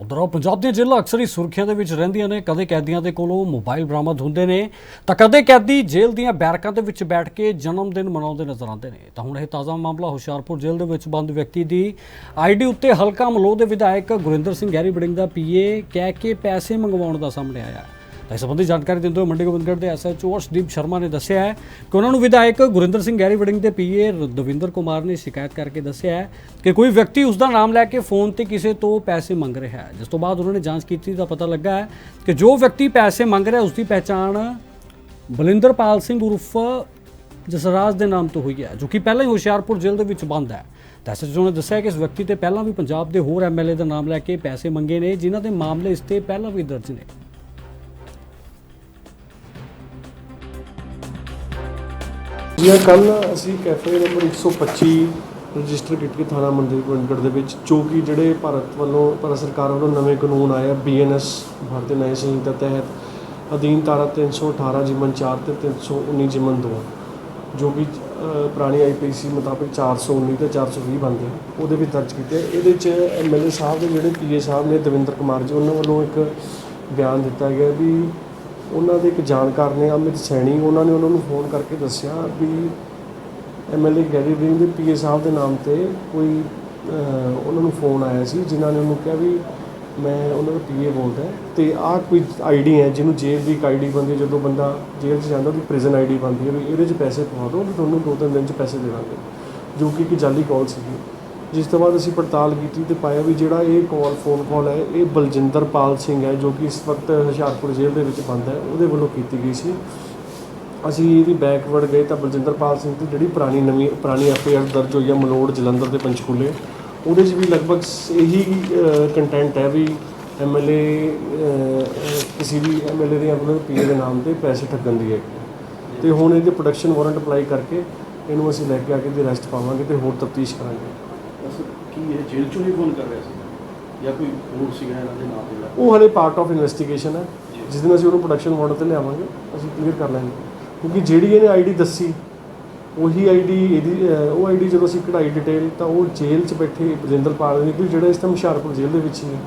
ਉਧਰੋਂ ਪੰਜਾਬ ਦੀਆਂ ਜੇਲ੍ਹਾਂ ਅਕਸਰ ਹੀ ਸੁਰੱਖਿਆ ਦੇ ਵਿੱਚ ਰਹਿੰਦੀਆਂ ਨੇ। ਕਦੇ ਕੈਦੀਆਂ ਦੇ ਕੋਲੋਂ ਮੋਬਾਈਲ ਬਰਾਮਦ ਹੁੰਦੇ ਨੇ, ਤਾਂ ਕਦੇ ਕੈਦੀ ਜੇਲ੍ਹ ਦੀਆਂ ਬੈਰਕਾਂ ਦੇ ਵਿੱਚ ਬੈਠ ਕੇ ਜਨਮ ਦਿਨ ਮਨਾਉਂਦੇ ਨਜ਼ਰ ਆਉਂਦੇ ਨੇ। ਤਾਂ ਹੁਣ ਇਹ ਤਾਜ਼ਾ ਮਾਮਲਾ ਹੁਸ਼ਿਆਰਪੁਰ ਜੇਲ੍ਹ ਦੇ ਵਿੱਚ ਬੰਦ ਵਿਅਕਤੀ ਦੀ ਆਈਡੀ ਉੱਤੇ ਹਲਕਾ ਮਲੋਹ ਦੇ ਵਿਧਾਇਕ ਗੁਰਿੰਦਰ ਸਿੰਘ ਗਹਿਰੀ ਬੜਿੰਗ ਦਾ ਪੀਏ ਕਹਿ ਕੇ ਪੈਸੇ ਮੰਗਵਾਉਣ ਦਾ ਸਾਹਮਣੇ ਆਇਆ ਹੈ। ਇਸ ਸੰਬੰਧੀ ਜਾਣਕਾਰੀ ਦਿੰਦੇ ਹੋਏ ਮੰਡੀ ਗੋਬਿੰਦਗੜ੍ਹ ਦੇ ਐਸਐਚਓ ਅਰਸ਼ਦੀਪ ਸ਼ਰਮਾ ਨੇ ਦੱਸਿਆ ਹੈ ਕਿ ਉਹਨਾਂ ਨੂੰ ਵਿਧਾਇਕ ਗੁਰਿੰਦਰ ਸਿੰਘ ਗੈਰੀ ਵੜਿੰਗ ਦੇ ਪੀਏ ਦਵਿੰਦਰ ਕੁਮਾਰ ਨੇ ਸ਼ਿਕਾਇਤ ਕਰਕੇ ਦੱਸਿਆ ਹੈ ਕਿ ਕੋਈ ਵਿਅਕਤੀ ਉਸ ਦਾ ਨਾਮ ਲੈ ਕੇ ਫੋਨ ਤੇ ਕਿਸੇ ਤੋਂ ਪੈਸੇ ਮੰਗ ਰਿਹਾ ਹੈ। ਜਿਸ ਤੋਂ ਬਾਅਦ ਉਹਨਾਂ ਨੇ ਜਾਂਚ ਕੀਤੀ ਤਾਂ ਪਤਾ ਲੱਗਾ ਹੈ ਕਿ ਜੋ ਵਿਅਕਤੀ ਪੈਸੇ ਮੰਗ ਰਿਹਾ ਉਸ ਦੀ ਪਹਿਚਾਣ ਬਲਿੰਦਰਪਾਲ ਸਿੰਘ ਉਰਫ ਜਸਰਾਜ ਦੇ ਨਾਮ ਤੋਂ ਹੋਈ ਹੈ, ਜੋ ਕਿ ਪਹਿਲਾਂ ਹੀ ਹੁਸ਼ਿਆਰਪੁਰ ਜੇਲ੍ਹ ਦੇ ਵਿੱਚ ਬੰਦ ਹੈ। ਤਾਂ ਐਸਐਚਓ ਨੇ ਦੱਸਿਆ ਕਿ ਇਸ ਵਿਅਕਤੀ ਤੇ ਪਹਿਲਾਂ ਵੀ ਪੰਜਾਬ ਦੇ ਹੋਰ ਐਮਐਲਏ ਦਾ ਨਾਮ ਲੈ ਕੇ ਪੈਸੇ ਮੰਗੇ ਨੇ, ਜਿਨ੍ਹਾਂ ਦੇ ਮਾਮਲੇ ਇਸ ਤੇ ਪਹਿਲਾਂ ਵੀ ਦਰਜ ਨੇ। ਜਾਂ ਕੱਲ ਅਸੀਂ ਕੈਫੇ ਨੰਬਰ 125 ਰਜਿਸਟਰ ਕੀਤੀ ਥਾਣਾ ਮੰਦਿਰ ਗੋਬਿੰਦਗੜ੍ਹ ਦੇ ਵਿੱਚ ਜੋ ਕਿ ਜਿਹੜੇ ਭਾਰਤ ਵੱਲੋਂ ਭਾਰਤ ਸਰਕਾਰ ਵੱਲੋਂ ਨਵੇਂ ਕਾਨੂੰਨ ਆਏ ਆ ਬੀਐਨਐਸ ਭਾਰਤੀ ਨਵੇਂ ਸੰਹਿਤਾ ਤਹਿਤ ਅਧੀਨ ਧਾਰਾ 318 ਜਿਮਨ 4 ਤੇ 319 ਜਿਮਨ 2 ਜੋ ਕਿ ਅ, ਪੁਰਾਣੀ ਆਈਪੀਸੀ ਮੁਤਾਬਕ 419 ਤੇ 420 ਬਣਦੇ ਉਹਦੇ ਵਿੱਚ ਦਰਜ ਕੀਤੇ ਇਹਦੇ ਚ ਐਮਐਲਏ ਸਾਹਿਬ ਦੇ ਜਿਹੜੇ ਪੀਏ ਸਾਹਿਬ ਨੇ ਦਵਿੰਦਰ ਕੁਮਾਰ ਜੀ ਉਹਨਾਂ ਵੱਲੋਂ ਇੱਕ ਬਿਆਨ ਦਿੱਤਾ ਗਿਆ ਵੀ ਉਹਨਾਂ ਦੇ ਇੱਕ ਜਾਣਕਾਰ ਨੇ, ਅਮਿਤ ਸੈਣੀ, ਉਹਨਾਂ ਨੇ ਉਹਨਾਂ ਨੂੰ ਫੋਨ ਕਰਕੇ ਦੱਸਿਆ ਵੀ ਐਮਐਲਏ ਗੈਰੀ ਬ੍ਰਿੰਗ ਦੇ ਪੀਏ ਸਾਹਿਬ ਦੇ ਨਾਮ ਤੇ ਕੋਈ ਉਹਨਾਂ ਨੂੰ ਫੋਨ ਆਇਆ ਸੀ, ਜਿਨ੍ਹਾਂ ਨੇ ਉਹਨੂੰ ਕਿਹਾ ਵੀ ਮੈਂ ਉਹਨਾਂ ਦਾ ਪੀਏ ਬੋਲਦਾ ਤੇ ਆਹ ਕੋਈ ਆਈਡੀ ਹੈ ਜਿਹਨੂੰ ਜੇਲ੍ਹ ਦੀ ਇੱਕ ਆਈਡੀ ਬਣਦੀ ਹੈ, ਜਦੋਂ ਬੰਦਾ ਜੇਲ੍ਹ 'ਚ ਜਾਂਦਾ ਉਹਦੀ ਪ੍ਰਿਜ਼ਨ ਆਈਡੀ ਬਣਦੀ ਹੈ ਵੀ ਇਹਦੇ 'ਚ ਪੈਸੇ ਪਵਾ ਦਿਓ ਤੇ ਤੁਹਾਨੂੰ ਦੋ ਤਿੰਨ ਦਿਨ 'ਚ ਪੈਸੇ ਦੇ ਦਾਂਗੇ, ਜੋ ਕਿ ਇੱਕ ਜਾਲੀ ਕਾਲ ਸੀਗੀ। ਜਿਸ ਤੋਂ ਬਾਅਦ ਅਸੀਂ ਪੜਤਾਲ ਕੀਤੀ ਤੇ ਪਾਇਆ ਵੀ ਜਿਹੜਾ ਇਹ ਕਾਲ ਫੋਨ ਕਾਲ ਹੈ, ਇਹ ਬਲਜਿੰਦਰਪਾਲ ਸਿੰਘ ਹੈ, ਜੋ ਕਿ ਇਸ ਵਕਤ ਹੁਸ਼ਿਆਰਪੁਰ ਜੇਲ੍ਹ ਦੇ ਵਿੱਚ ਬੰਦ ਹੈ, ਉਹਦੇ ਵੱਲੋਂ ਕੀਤੀ ਗਈ ਸੀ। ਅਸੀਂ ਇਹਦੀ ਬੈਕਵਰਡ ਗਏ ਤਾਂ ਬਲਜਿੰਦਰਪਾਲ ਸਿੰਘ ਦੀ ਜਿਹੜੀ ਪੁਰਾਣੀ ਨਵੀਂ, ਪੁਰਾਣੀ ਐਫਆਈਆਰ ਦਰਜ ਹੋਈ ਹੈ, ਮਲੋੜ ਜਲੰਧਰ ਦੇ ਪੰਚਕੂਲੇ, ਉਹਦੇ 'ਚ ਵੀ ਲਗਭਗ ਇਹੀ ਕੰਟੈਂਟ ਹੈ ਵੀ ਐਮਐਲਏ ਕਿਸੇ ਵੀ ਐਮਐਲਏ ਦੇ ਆਪਣੇ ਪੀਏ ਦੇ ਨਾਮ ਤੇ ਪੈਸੇ ਠੱਗਣ ਦੀ ਹੈ। ਤੇ ਹੁਣ ਇਹਦੇ ਪ੍ਰੋਡਕਸ਼ਨ ਵਾਰੰਟ ਅਪਲਾਈ ਕਰਕੇ ਇਹਨੂੰ ਅਸੀਂ ਲੈ ਕੇ ਆ ਕੇ ਦੀ ਅਰੈਸਟ ਪਾਵਾਂਗੇ ਤੇ ਹੋਰ ਤਫਤੀਸ਼ ਕਰਾਂਗੇ। ਕੀ ਇਹ ਜੇਲ੍ਹ ਚੋਂ ਹੀ ਫੋਨ ਕਰ ਰਿਹਾ ਸੀ? ਜਾਂ ਕੋਈ ਹੋਰ ਸੀਗਾ ਇਹਨਾਂ ਦੇ ਨਾਮ ਤੇ ਉਹ ਹਲੇ ਪਾਰਟ ਆਫ ਇਨਵੈਸਟੀਗੇਸ਼ਨ ਹੈ। ਜਿਸ ਦਿਨ ਅਸੀਂ ਉਹਨੂੰ ਪ੍ਰੋਡਕਸ਼ਨ ਵਾਰੰਟ ਤੇ ਲਿਆਵਾਂਗੇ ਅਸੀਂ ਕਲੀਅਰ ਕਰ ਲਾਂਗੇ ਕਿਉਂਕਿ ਜਿਹੜੀ ਇਹਨੇ ਆਈਡੀ ਦੱਸੀ ਉਹੀ ਆਈਡੀ ਇਹਦੀ ਉਹ ਆਈਡੀ ਜਦੋਂ ਅਸੀਂ ਕਢਾਈ ਡਿਟੇਲ ਤਾਂ ਉਹ ਜੇਲ੍ਹ 'ਚ ਬੈਠੇ ਬਜਿੰਦਰ ਪਾਲ ਨੇ ਕਿ ਜਿਹੜਾ ਇਸ ਟਾਈਮ ਹੁਸ਼ਿਆਰਪੁਰ ਜੇਲ੍ਹ ਦੇ ਵਿੱਚ ਹੀ ਹੈ।